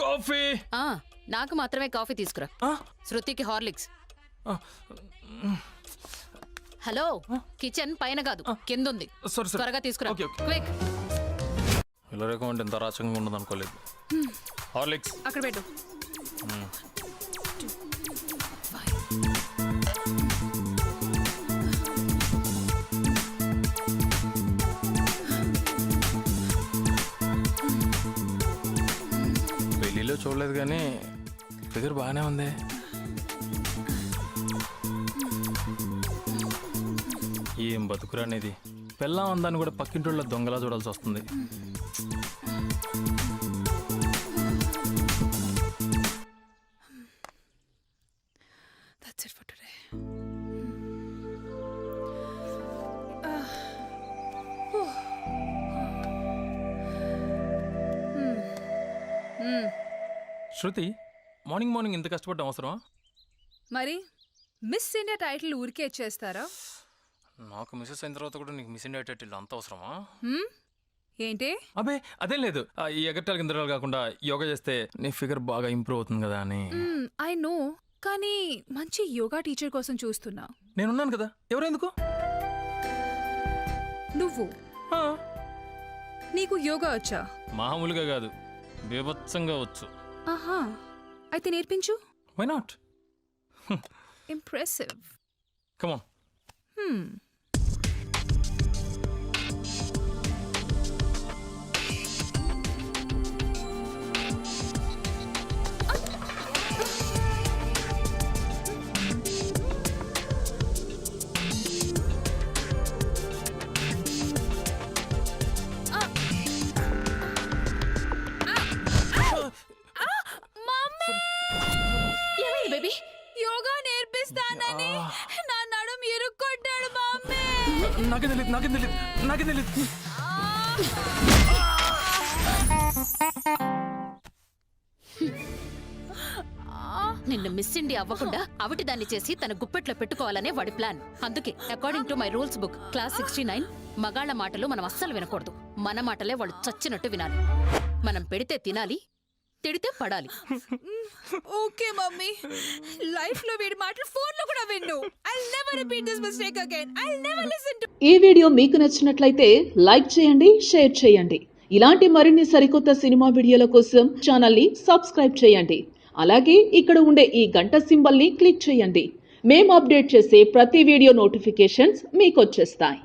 Coffee. నాకు మాత్రమే coffee తీసుకురా. శృతికి హార్లిక్స్. హలో కిచెన్ పైన కాదు కింద ఉంది సరే సరే. త్వరగా తీసుకురా. Okay, okay. క్విక్. ఇలా రేకం అంటే ఎంత రాచకంగా ఉండదు అనుకోలేదు. హార్లిక్స్. అక్కడ పెట్టు. చూడలేదు కానీ ఫిగర్ బాగానే ఉంది. ఏం బతుకురా అనేది పెళ్ళం అందాన్ని కూడా పక్కింటోళ్ళ దొంగలా చూడాల్సి వస్తుంది. Mm. శృతి మార్నింగ్ మార్నింగ్ ఇంత కష్టపడడం అవసరమా? మరి మిస్ ఇండియా టైటిల్ ఊరికే ఇచ్చేస్తారా? నాకు మిస్సెస్ అయిన తర్వాత కూడా నీకు మిస్ ఇండియా టైటిల్ అంత అవసరమా? హ్మ్? ఏంటి? అబే అదేం లేదు. ఆ, ఈ ఎగట్టాలు కిందరాలు కాకుండా యోగా చేస్తే నీ ఫిగర్ బాగా ఇంప్రూవ్ అవుతుంది కదా అని. I know. కానీ మంచి యోగా టీచర్ కోసం చూస్తున్నా. నేనున్నాను కదా. ఎవరెందుకు? నువ్వు? ఆ, నీకు యోగా వచ్చా? మామూలుగా కాదు. బీభత్సంగా వచ్చు. ఆహా అయితే నేర్పించు. వై నాట్ ఇంప్రెసివ్ కమాన్ ఏమైంది యోగా నేర్పిస్తానని. నా నడుం ఇరుక్కొట్టాడు మమ్మీ నాకే తెలియదు నాకే తెలియదు నాకే తెలియదు నిన్ను మిస్ ఇండియా అవ్వకుండా అవిటి దాన్ని చేసి తన గుప్పెట్లో పెట్టుకోవాలనే వాడి ప్లాన్. అందుకే according to my rules book class sixty nine మగాళ్ళ మాటలు మనం అస్సలు వినకూడదు. మన మాటలే వాళ్ళు చచ్చినట్టు వినాలి. మనం పెడితే తినాలి తిడితే పడాలి. Okay mummy. లైఫ్లో వీడి మాటలు ఫోన్లో కూడా విన్ను. I never repeat this mistake again I never listen to ఈ వీడియో మీకు నచ్చినట్లయితే లైక్ చేయండి షేర్ చేయండి. ఇలాంటి మరిన్ని సరికొత్త సినిమా వీడియోల కోసం ఛానల్ని సబ్స్క్రైబ్ చేయండి. అలాగే ఇక్కడ ఉండే ఈ గంట సింబల్ని క్లిక్ చేయండి. మేము అప్డేట్ చేసే ప్రతి వీడియో నోటిఫికేషన్స్ మీకు వచ్చేస్తాయి.